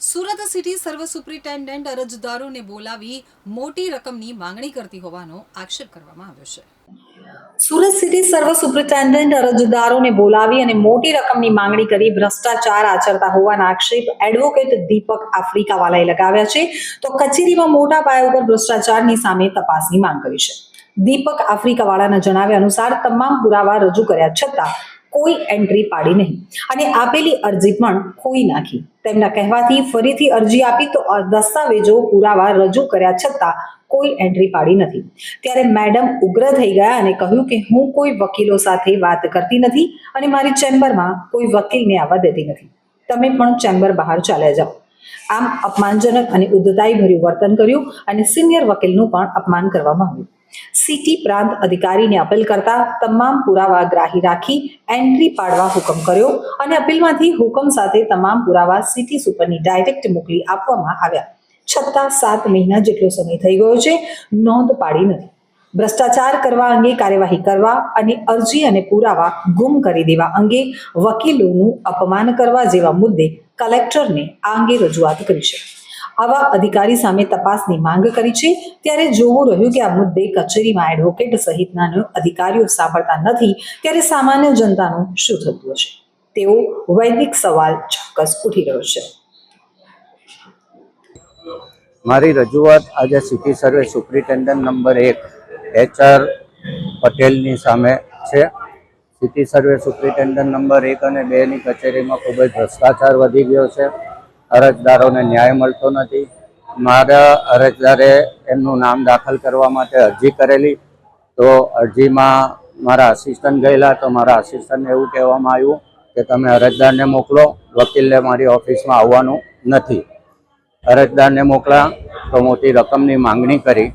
Surat city survey superintendent અરજદારોને બોલાવી મોટી રકમની માંગણી કરતી હોવાનો આક્ષેપ કરવામાં આવ્યો છે. સુરત સિટી સર્વ સુપ્રિન્ટેન્ડન્ટ અરજદારોને બોલાવી અને મોટી રકમની માંગણી કરી ભ્રષ્ટાચાર આચરતા હોવાના આક્ષેપ એડવોકેટ દીપક આફ્રિકાવાલાએ લગાવ્યા છે. તો કચેરીમાં મોટા પાયા ઉપર ભ્રષ્ટાચારની સામે તપાસની માંગ કરી છે. દીપક આફ્રિકાવાળાના જણાવ્યા અનુસાર તમામ પુરાવા રજૂ કર્યા છતાં કોઈ એન્ટ્રી પાડી નહીં. અને આપેલી અરજી પણ ખોઈ નાખી. તેમના કહેવાથી ફરીથી અરજી આપી તો દસ્તાવેજો પુરાવા રજૂ કર્યા છતાં કોઈ એન્ટ્રી પાડી નથી. ત્યારે મેડમ ઉગ્ર થઈ ગયા અને કહ્યું કે હું કોઈ વકીલો સાથે વાત કરતી નથી અને મારી ચેમ્બરમાં કોઈ વકીલને આવવા દેતી નથી. તમે પણ ચેમ્બર બહાર ચાલ્યા જાઓ. આમ અપમાનજનક અને ઉદ્ધતાઈભર્યું વર્તન કર્યું અને સિનિયર વકીલનું પણ અપમાન કરવામાં આવ્યું. સિટી પ્રાંત અધિકારીને અપીલ કરતા તમામ પુરાવા ગ્રાહી રાખી એન્ટ્રી પાડવા હુકમ કર્યો અને અપીલમાંથી હુકમ સાથે તમામ પુરાવા સિટી સુપરની ડાયરેક્ટ મોકલી આપવામાં આવ્યા. છતાં સાત મહિના જેટલો સમય થઈ ગયો છે, નોંધ પાડી નથી. ભ્રષ્ટાચાર કરવા અંગે કાર્યવાહી કરવા અને અરજી અને પુરાવા ગુમ કરી દેવા અંગે વકીલોનું અપમાન કરવા જેવા મુદ્દે કલેક્ટરને આ અંગે રજૂઆત કરી છે. આવા અધિકારી સામે તપાસની માંગ કરી છે, ત્યારે જોવું રહ્યું કે આ મુદ્દે કચેરીમાં એડવોકેટ સહિતના અધિકારીઓ સાંભળતા નથી, ત્યારે સામાન્ય જનતાનું શું થતું હશે? તેવો વૈદિક સવાલ ચોક્કસ ઉઠી રહ્યો છે. મારી રજૂઆત આજે સિટી સર્વે સુપ્રિન્ટેન્ડન્ટ નંબર એક, એચ આર પટેલની સામે છે. સિટી સર્વે સુપ્રિન્ટેન્ડન્ટ નંબર એક અને બેની કચેરીમાં ખૂબ જ ભ્રષ્ટાચાર વધી ગયો છે. અરજદારોને ન્યાય મળતો નથી. મારા અરજદારે એમનું નામ દાખલ કરવા માટે અરજી કરેલી. તો અરજીમાં મારા આસિસ્ટન્ટ ગયેલા, તો મારા આસિસ્ટન્ટને એવું કહેવામાં આવ્યું કે તમે અરજદારને મોકલો, વકીલને મારી ઓફિસમાં આવવાનું નથી. અરજદારને મોકલા તો મોટી રકમની માંગણી કરી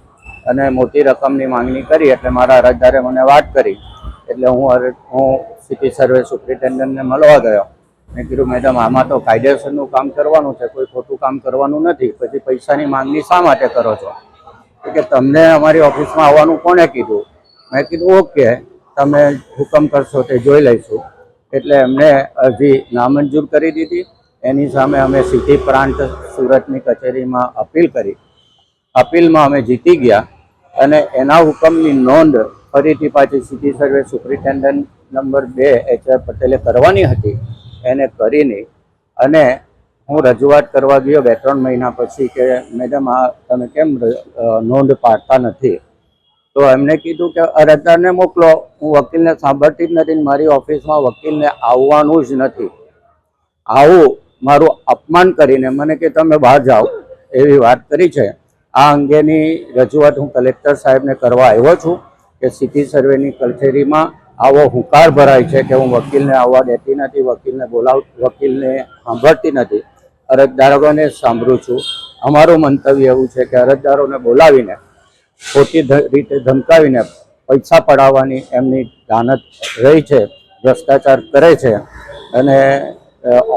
અને મોટી રકમની માંગણી કરી એટલે મારા અરજદારે મને વાત કરી. એટલે હું અરે, હું સિટી સર્વે સુપ્રિન્ટેન્ડન્ટને મળવા ગયો. મેં કીધું, મેડમ, આમાં તો કાયદેસરનું કામ કરવાનું છે, કોઈ ખોટું કામ કરવાનું નથી, પછી પૈસાની માંગણી શા માટે કરો છો? કે, તમને અમારી ઓફિસમાં આવવાનું કોણે કીધું? મેં કીધું, ઓકે, તમે હુકમ કરશો તે જોઈ લઈશું. એટલે એમને અરજી નામંજૂર કરી દીધી. એની સામે અમે સિટી પ્રાંત સુરતની કચેરીમાં અપીલ કરી. અપીલમાં અમે જીતી ગયા અને એના હુકમની નોંધ ફરીથી પાછી સિટી સર્વે સુપ્રિન્ટેન્ડન્ટ નંબર બે એચ આર પટેલે કરવાની હતી. એને કરીને અને હું રજૂઆત કરવા ગયો બે ત્રણ મહિના પછી કે, મેડમ, આ તમે કેમ નોંધ પાડતા નથી? તો એમને કીધું કે અરજદારને મોકલો. હું વકીલને સાંભળતી જ નથી મારી ઓફિસમાં વકીલને આવવાનું જ નથી. આવું મારું અપમાન કરીને મને કે, તમે બહાર જાઓ. એવી વાત કરી છે. આ અંગેની રજૂઆત હું કલેક્ટર સાહેબને કરવા આવ્યો છું. કે સિટી સર્વેની કચેરીમાં આવો હુંકાર ભરાય છે કે હું વકીલને આવવા દેતી નથી, વકીલને બોલાવ, વકીલને સાંભળતી નથી. અરજદારોને સાંભળું છું. અમારું મંતવ્ય એવું છે કે અરજદારોને બોલાવીને ખોટી રીતે ધમકાવીને પૈસા પડાવવાની એમની દાનત રહી છે, ભ્રષ્ટાચાર કરે છે. અને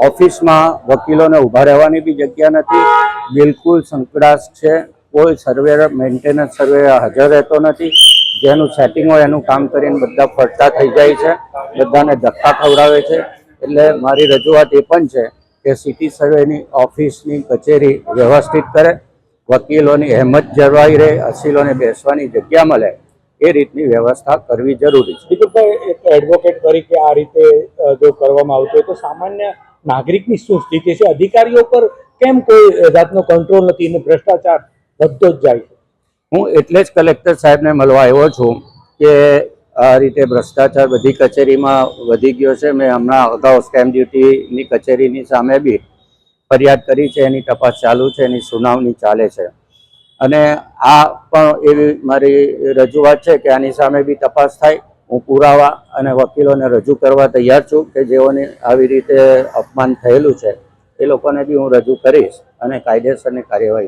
ઓફિસમાં વકીલોને ઊભા રહેવાની બી જગ્યા નથી. બિલકુલ સંકળાશ છે. કોઈ સર્વેર મેન્ટેનન્સ સર્વે હાજર રહેતો નથી. જેનું સેટિંગ હોય, એનું કામ કરીને બધા ફરતા થઈ જાય છે, બધાને ધક્કા ખવડાવે છે. એટલે મારી રજૂઆત એ પણ છે કે સિટી સર્વેની ઓફિસની કચેરી વ્યવસ્થિત કરે, વકીલોની હેમત જળવાઈ રહે, અસીલોને બેસવાની જગ્યા મળે, એ રીતની વ્યવસ્થા કરવી જરૂરી છે. દીપકભાઈ એક એડવોકેટ તરીકે આ રીતે જો કરવામાં આવતું હોય તો સામાન્ય નાગરિકની શું સ્થિતિ છે? અધિકારીઓ પર કેમ કોઈ જાતનો કંટ્રોલ નથી? અને ભ્રષ્ટાચાર વધતો જ જાય છે. હું એટલે જ કલેક્ટર સાહેબને મળવા આવ્યો છું કે આ રીતે ભ્રષ્ટાચાર બધી કચેરીમાં વધી ગયો છે. મેં હમણાં અગાઉ સ્ટેમ્પ ડ્યુટીની કચેરીની સામે બી ફરિયાદ કરી છે. એની તપાસ ચાલુ છે. એની સુનાવણી ચાલે છે. અને આ પણ એવી મારી રજૂઆત છે કે આની સામે બી તપાસ થાય. હું પુરાવા અને વકીલોને રજૂ કરવા તૈયાર છું કે જેઓને આવી રીતે અપમાન થયેલું છે. એ લોકોને બી હું રજૂ કરીશ અને કાયદેસરની કાર્યવાહી